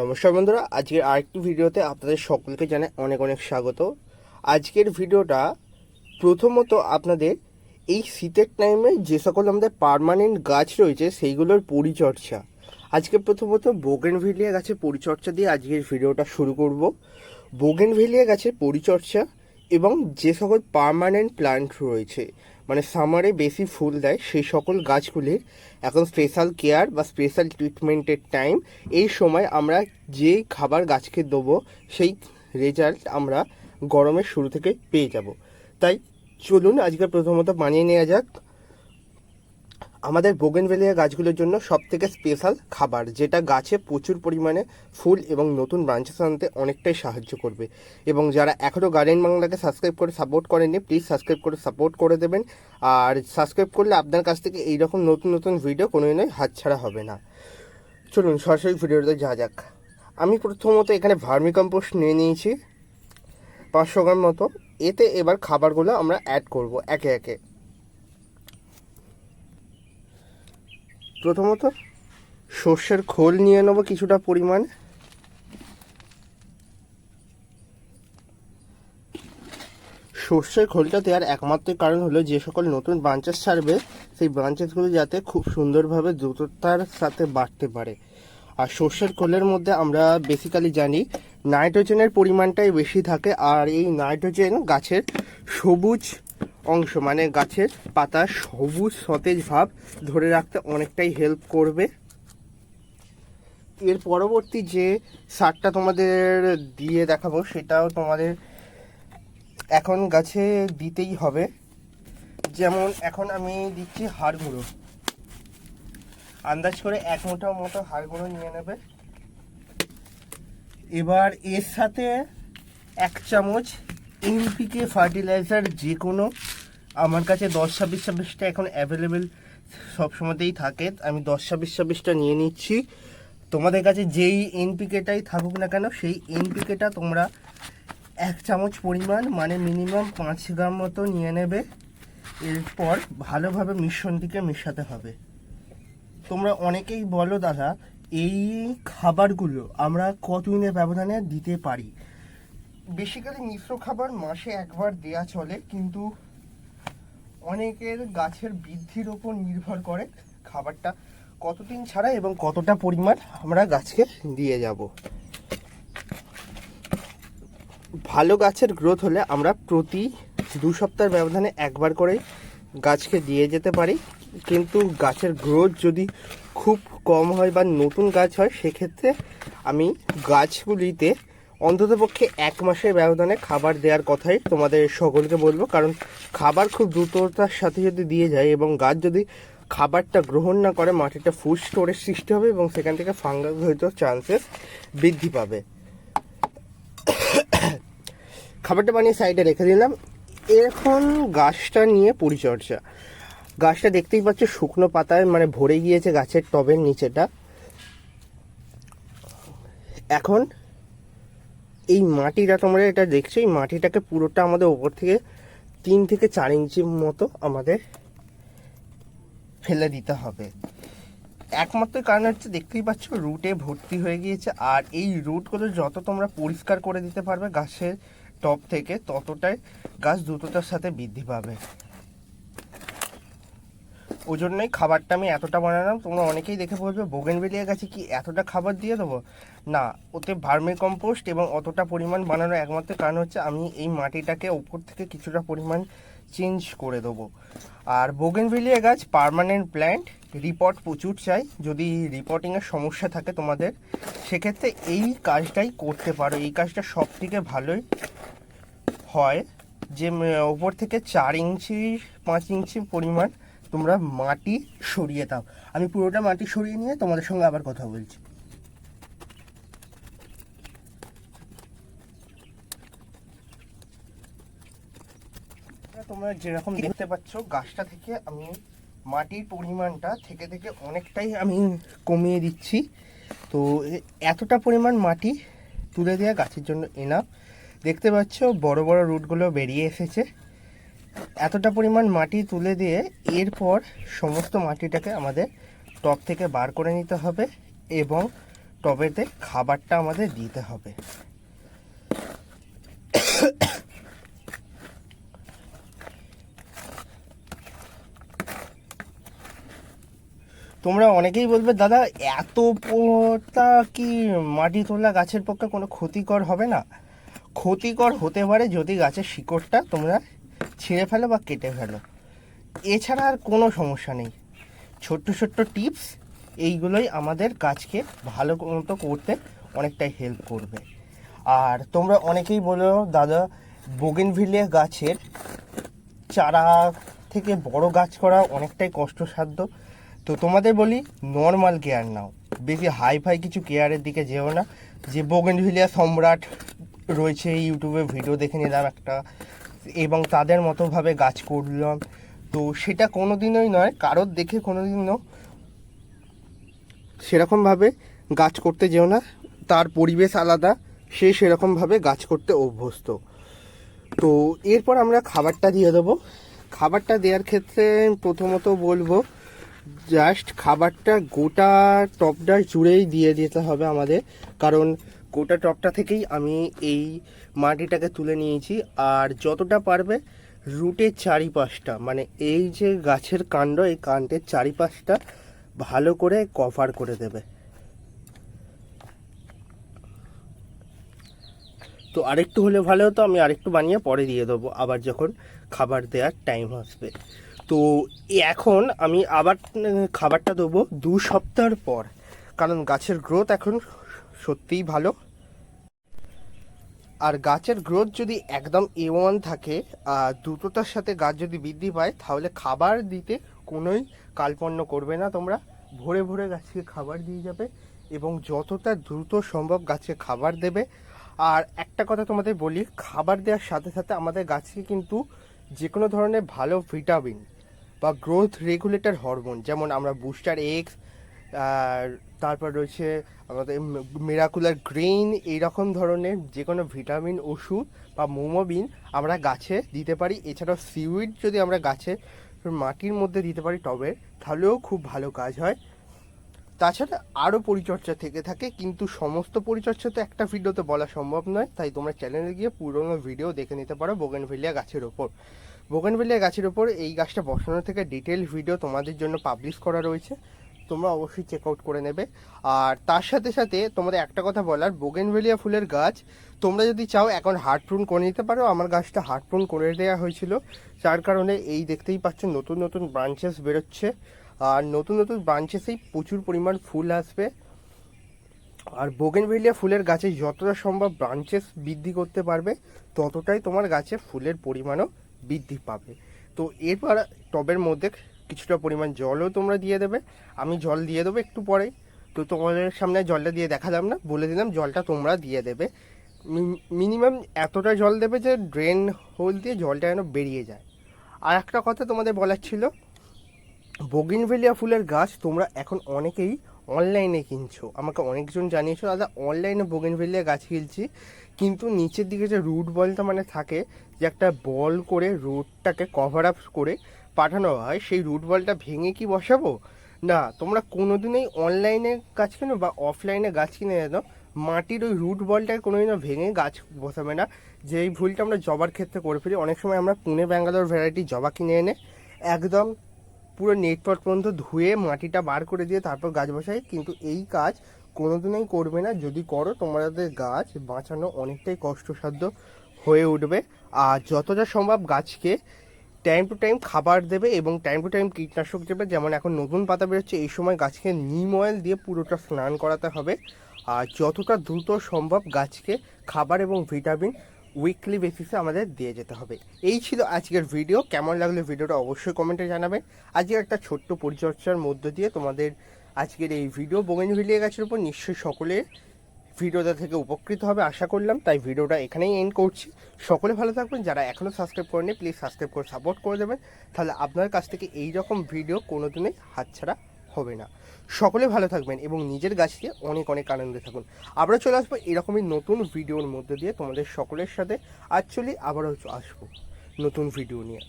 নমস্কার বন্ধুরা, আজকের আরেকটি ভিডিওতে আপনাদের সকলকে জানাই অনেক অনেক স্বাগত। আজকের ভিডিওটা প্রথমত আপনাদের এই শীতের টাইমে যে সকল আমাদের পার্মানেন্ট গাছ রয়েছে, সেইগুলোর পরিচর্যা। আজকে প্রথমত বোগেনভিলিয়া গাছের পরিচর্যা দিয়ে আজকের ভিডিওটা শুরু করব। বোগেনভিলিয়া গাছের পরিচর্যা এবং যে সকল পারমানেন্ট প্লান্ট রয়েছে মানে সামারে বেশি ফুল দেয় সেই সকল গাছগুলির এখন স্পেশাল কেয়ার বা স্পেশাল ট্রিটমেন্টের টাইম এই সময় আমরা যে খাবার গাছকে দেবো, সেই রেজাল্ট আমরা গরমের শুরু থেকে পেয়ে যাব। তাই চলুন আজকে প্রথমত বানিয়ে নেওয়া যাক। আমাদের বোগেনভেলিয়া গাছগুলোর জন্য সব থেকে স্পেশাল খাবার, যেটা গাছে প্রচুর পরিমাণে ফুল এবং নতুন ব্রাঞ্চেস আনতে অনেকটাই সাহায্য করবে। এবং যারা এখনও গার্ডেন বাংলাকে সাবস্ক্রাইব করে সাপোর্ট করেননি প্লিজ সাবস্ক্রাইব করে সাপোর্ট করে দেবেন। আর সাবস্ক্রাইব করলে আপনার কাছ থেকে এইরকম নতুন নতুন ভিডিও কোনোদিনই হাতছাড়া হবে না। চলুন সরাসরি ভিডিওতে যা যাক। আমি প্রথমত এখানে ভার্মি কম্পোস্ট নিয়ে নিয়েছি, পাঁচশো গ্রাম মতো। এতে এবার খাবারগুলো আমরা অ্যাড করব একে একে। প্রথমত সর্ষের খোল নিয়ে নেব কিছুটা পরিমাণ। সর্ষের খোলটা দেওয়ার একমাত্র কারণ হলো যে সকল নতুন ব্রাঞ্চেস ছাড়বে, সেই ব্রাঞ্চেসগুলো যাতে খুব সুন্দরভাবে দ্রুততার সাথে বাড়তে পারে। আর সর্ষের খোলের মধ্যে আমরা বেসিক্যালি জানি নাইট্রোজেনের পরিমাণটাই বেশি থাকে, আর এই নাইট্রোজেন গাছের সবুজ অংশ মানে গাছের পাতা সবুজ, সতেজ ভাব ধরে রাখতে অনেকটাই হেল্প করবে। এর পরবর্তী যে সারটা তোমাদের দিয়ে দেখাবো, সেটাও তোমাদের এখন গাছে দিতেই হবে। যেমন, এখন আমি দিচ্ছি হাড় গুঁড়ো। আন্দাজ করে এক মুঠো মতো হাড় গুঁড়ো নিয়ে নেবে। এবার এর সাথে এক চামচ এনপিকে ফার্টিলাইজার যে কোনো আমার কাছে দশ ছাব্বিশ ছাব্বিশটা এখন অ্যাভেলেবেল সবসময়তেই থাকে। আমি দশ ছাব্বিশ ছাব্বিশটা নিয়ে নিচ্ছি। তোমাদের কাছে যেই এনপিকেটাই থাকুক না কেন, সেই এনপিকেটা তোমরা এক চামচ পরিমাণ মানে মিনিমাম পাঁচ গ্রাম মতো নিয়ে নেবে। এরপর ভালোভাবে মিশ্রণটিকে মেশাতে হবে। তোমরা অনেকেই বলো, দাদা, এই খাবারগুলো আমরা কতদিনের ব্যবধানে দিতে পারি? বেসিক্যালি মিশ্র খাবার মাসে একবার দেয়া চলে, কিন্তু অনেকের গাছের বৃদ্ধির ওপর নির্ভর করে খাবারটা কতদিন ছাড়া এবং কতটা পরিমাণ আমরা গাছকে দিয়ে যাব। ভালো গাছের গ্রোথ হলে আমরা প্রতি দু সপ্তাহের ব্যবধানে একবার করে গাছকে দিয়ে যেতে পারি। কিন্তু গাছের গ্রোথ যদি খুব কম হয় বা নতুন গাছ হয়, সেক্ষেত্রে আমি গাছগুলিতে অন্ততপক্ষে এক মাসের ব্যবধানে খাবার দেওয়ার কথাই তোমাদের সকলকে বলব, কারণ খাবার খুব দ্রুততার সাথে যদি দিয়ে যায় এবং গাছ যদি খাবারটা গ্রহণ না করে, মাটিটা ফুড স্টোরেজ সৃষ্টি হবে এবং সেখান থেকে ফাঙ্গাস হয়তো চান্সেস বৃদ্ধি পাবে। খাবারটা বানিয়ে সাইডে রেখে দিলাম। এখন গাছটা নিয়ে পরিচর্যা। গাছটা দেখতেই পাচ্ছ শুকনো পাতায় মানে ভরে গিয়েছে গাছের টবের নিচেটা। এখন এই মাটিটা তোমরা এটা দেখছ, এই মাটিটাকে পুরোটা আমাদের ওপর থেকে তিন থেকে চার ইঞ্চির মতো আমাদের ফেলে দিতে হবে। একমাত্র কারণ হচ্ছে দেখতেই পাচ্ছ, রুটে ভর্তি হয়ে গিয়েছে, আর এই রুটগুলো যত তোমরা পরিষ্কার করে দিতে পারবে গাছের টপ থেকে, ততটাই গাছ দ্রুততার সাথে বৃদ্ধি পাবে। ওই জন্যই খাবারটা আমি এতটা বানালাম, তোমরা অনেকেই দেখে বলবে বোগেনবেলিয়া গাছে কি এতটা খাবার দিয়ে দেবো? না, ওতে ভার্মি কম্পোস্ট এবং অতটা পরিমাণ বানানোর একমাত্র কারণ হচ্ছে আমি এই মাটিটাকে ওপর থেকে কিছুটা পরিমাণ চেঞ্জ করে দেবো। আর বোগেনভেলিয়া গাছ পার্মানেন্ট প্ল্যান্ট রিপোর্ট প্রচুর চাই, যদি রিপোর্টিংয়ের সমস্যা থাকে তোমাদের, সেক্ষেত্রে এই কাজটাই করতে পারো। এই কাজটা সব থেকে ভালোই হয় যে ওপর থেকে চার ইঞ্চি, পাঁচ ইঞ্চি পরিমাণ তোমরা মাটি সরিয়ে দাও। আমি পুরোটা মাটি সরিয়ে নিয়ে তোমাদের সঙ্গে আবার কথা বলছি। তোমরা যেরকম দেখতে পাচ্ছ গাছটা থেকে আমি মাটির পরিমাণটা থেকে থেকে অনেকটাই আমি কমিয়ে দিচ্ছি। তো এতটা পরিমাণ মাটি তুলে দেওয়া গাছের জন্য এনাফ দেখতে পাচ্ছ বড় বড় রুটগুলো বেরিয়ে এসেছে। এতটা পরিমাণ মাটি তুলে দিয়ে এরপর সমস্ত মাটিটাকে আমাদের টপ থেকে বার করে নিতে হবে এবং টবেতে খাবারটা আমাদের দিতে হবে। তোমরা অনেকেই বলবে, দাদা, এত পোটা কি মাটি তোলা গাছের পক্ষে কোনো ক্ষতিকর হবে না? ক্ষতিকর হতে পারে যদি গাছের শিকড়টা তোমরা ছিঁড়ে ফেলো বা কেটে ফেলো। এছাড়া আর কোনো সমস্যা নেই। ছোট্ট ছোট্ট টিপস, এইগুলোই আমাদের গাছকে ভালো মতো করতে অনেকটাই হেল্প করবে। আর তোমরা অনেকেই বলো, দাদা বোগেনভিলিয়া গাছের চারা থেকে বড় গাছ করা অনেকটাই কষ্টসাধ্য। তো তোমাদের বলি নর্মাল কেয়ার নাও। বেশি হাই ফাই কিছু কেয়ারের দিকে যেও না। যে বোগেনভিলিয়া সম্রাট রয়েছে ইউটিউবে ভিডিও দেখে নিলাম একটা। এবং তাদের মতোভাবে গাছ করলাম। তো সেটা কোনো দিনই নয়, কারোর দেখে কোনো দিনও সেরকমভাবে গাছ করতে যেও না, তার পরিবেশ আলাদা, সে সেরকমভাবে গাছ করতে অভ্যস্ত। তো এরপর আমরা খাবারটা দিয়ে দেবো। খাবারটা দেওয়ার ক্ষেত্রে প্রথমত বলব জাস্ট খাবারটা গোটা টপটা জুড়েই দিয়ে দিতে হবে আমাদের। কারণ গোটা টপটা থেকেই আমি এই মাটিটাকে তুলে নিয়েছি। আর যতটা পারবে রুটের চারিপাশটা মানে এই যে গাছের কাণ্ড, এই কাণ্ডের চারিপাশটা ভালো করে কভার করে দেবে। তো আরেকটু হলে ভালো হতো, আমি আরেকটু বানিয়ে পরে দিয়ে দেবো, আবার যখন খাবার দেওয়ার টাইম আসবে। তো এখন আমি আবার খাবারটা দেবো দু সপ্তাহ পর, কারণ গাছের গ্রোথ এখন সত্যিই ভালো। আর গাছের গ্রোথ যদি একদম এ ওয়ান থাকে দ্রুততার সাথে গাছ যদি বৃদ্ধি পায়, তাহলে খাবার দিতে কোনোই কালপন্য করবে না তোমরা। ভোরে ভোরে গাছকে খাবার দিয়ে যাবে এবং যতটা দ্রুত সম্ভব গাছে খাবার দেবে। আর একটা কথা তোমাদের বলি, খাবার দেওয়ার সাথে সাথে আমাদের গাছকে কিন্তু যে কোনো ধরনের ভালো ভিটামিন বা গ্রোথ রেগুলেটর হরমোন যেমন আমরা বুস্টার এক্স তারপর রয়েছে আমাদের মিরাকুলার গ্রেইন এইরকম ধরনের যে কোনো ভিটামিন, ওষুধ বা মোমোবিন আমরা গাছে দিতে পারি। এছাড়াও সিউইড যদি আমরা গাছে মাটির মধ্যে দিতে পারি টবে, তাহলেও খুব ভালো কাজ হয়। তাছাড়া আরও পরিচর্যা থেকে থাকে, কিন্তু সমস্ত পরিচর্যা তো একটা ভিডিওতে বলা সম্ভব নয়, তাই তোমরা চ্যানেলে গিয়ে পুরোনো ভিডিও দেখে নিতে পারো বোগেনভিলিয়া গাছের ওপর। বোগেনভিলিয়া গাছের ওপর এই গাছটা বসানো থেকে ডিটেল ভিডিও তোমাদের জন্য পাবলিশ করা রয়েছে। তোমরা অবশ্যই চেক আউট করে নেবে। আর তার সাথে সাথে তোমাদের একটা কথা বলার বোগেনভেলিয়া ফুলের গাছ তোমরা যদি চাও এখন হার্ট প্রুন করে নিতে পারো। আমার গাছটা হার্ট প্রুন করে দেওয়া হয়েছিল। যার কারণে এই দেখতেই পাচ্ছ নতুন নতুন ব্রাঞ্চেস বেরোচ্ছে। আর নতুন নতুন ব্রাঞ্চেসেই প্রচুর পরিমাণ ফুল আসবে। আর বোগেনভেলিয়া ফুলের গাছে যতটা সম্ভব ব্রাঞ্চেস বৃদ্ধি করতে পারবে, ততটাই তোমার গাছে ফুলের পরিমাণও বৃদ্ধি পাবে। তো এরপর টবের মধ্যে কিছুটা পরিমাণ জলও তোমরা দিয়ে দেবে। আমি জল দিয়ে দেবো একটু পরে। তো তোমাদের সামনে জলটা দিয়ে দেখালাম না, বলে দিলাম জলটা তোমরা দিয়ে দেবে। মিনিমাম এতটা জল দেবে যে ড্রেন হোল দিয়ে জলটা যেন বেরিয়ে যায়। আর একটা কথা তোমাদের বলার ছিল, বগিনভেলিয়া ফুলের গাছ তোমরা এখন অনেকেই অনলাইনে কিনছো। আমাকে অনেকজন জানিয়েছো, দাদা অনলাইনে বগিনভেলিয়া গাছ কিনছি। কিন্তু নিচের দিকে যে রুট বলটা মানে থাকে, যে একটা বল করে রুটটাকে কভার আপ করে পাঠানো হয়, সেই রুট বলটা ভেঙে কি বসাবো? না, তোমরা কোনো কোনোদিনই অনলাইনে গাছ কেনো বা অফলাইনে গাছ কিনে যেন মাটির ওই রুট বলটাকে কোনোদিনও ভেঙে গাছ বসাবে না। যেই ভুলটা আমরা জবার ক্ষেত্রে করে ফেলি, অনেক সময় আমরা পুনে, ব্যাঙ্গালোর ভ্যারাইটি জবা কিনে এনে একদম পুরো নেটওয়ার্ক পর্যন্ত ধুয়ে মাটিটা বার করে দিয়ে তারপর গাছ বসাই, কিন্তু এই কাজ কোনোদিনই করবে না। যদি করো, তোমাদের গাছ বাঁচানো অনেকটাই কষ্টসাধ্য হয়ে উঠবে। আর যতটা সম্ভব গাছকে টাইম টু টাইম খাবার দেবে এবং টাইম টু টাইম কীটনাশক দেবে। যেমন এখন নতুন পাতা বেরোচ্ছে, এই সময় গাছকে নিম অয়েল দিয়ে পুরোটা স্নান করাতে হবে। আর যতটা দ্রুত সম্ভব গাছকে খাবার এবং ভিটামিন উইকলি বেসিসে আমাদের দিয়ে যেতে হবে। এই ছিল আজকের ভিডিও কেমন লাগল ভিডিওটা অবশ্যই কমেন্টে জানাবেন। আজকে একটা ছোট্ট পরিচর্যার মধ্য দিয়ে তোমাদের আজকের এই ভিডিও বোগেনভিলিয়া গাছের উপর নিশ্চয়ই সকলে ভিডিওটা থেকে উপকৃত হবে, আশা করলাম। তাই ভিডিওটা এখানেই এন্ড করছি। সকলে ভালো থাকবেন। যারা এখনও সাবস্ক্রাইব করেনি প্লিজ সাবস্ক্রাইব করে সাপোর্ট করে দেবেন। তাহলে আপনার কাছ থেকে এই রকম ভিডিও কোনোদিনই হাতছাড়া হবে না। সকলে ভালো থাকবেন এবং নিজের গাছ দিয়ে অনেক অনেক আনন্দে থাকুন। আবারও চলে আসব এরকমই নতুন ভিডিওর মধ্যে দিয়ে। তোমাদের সকলের সাথে অ্যাকচুয়ালি আবারও আসব। নতুন ভিডিও নিয়ে।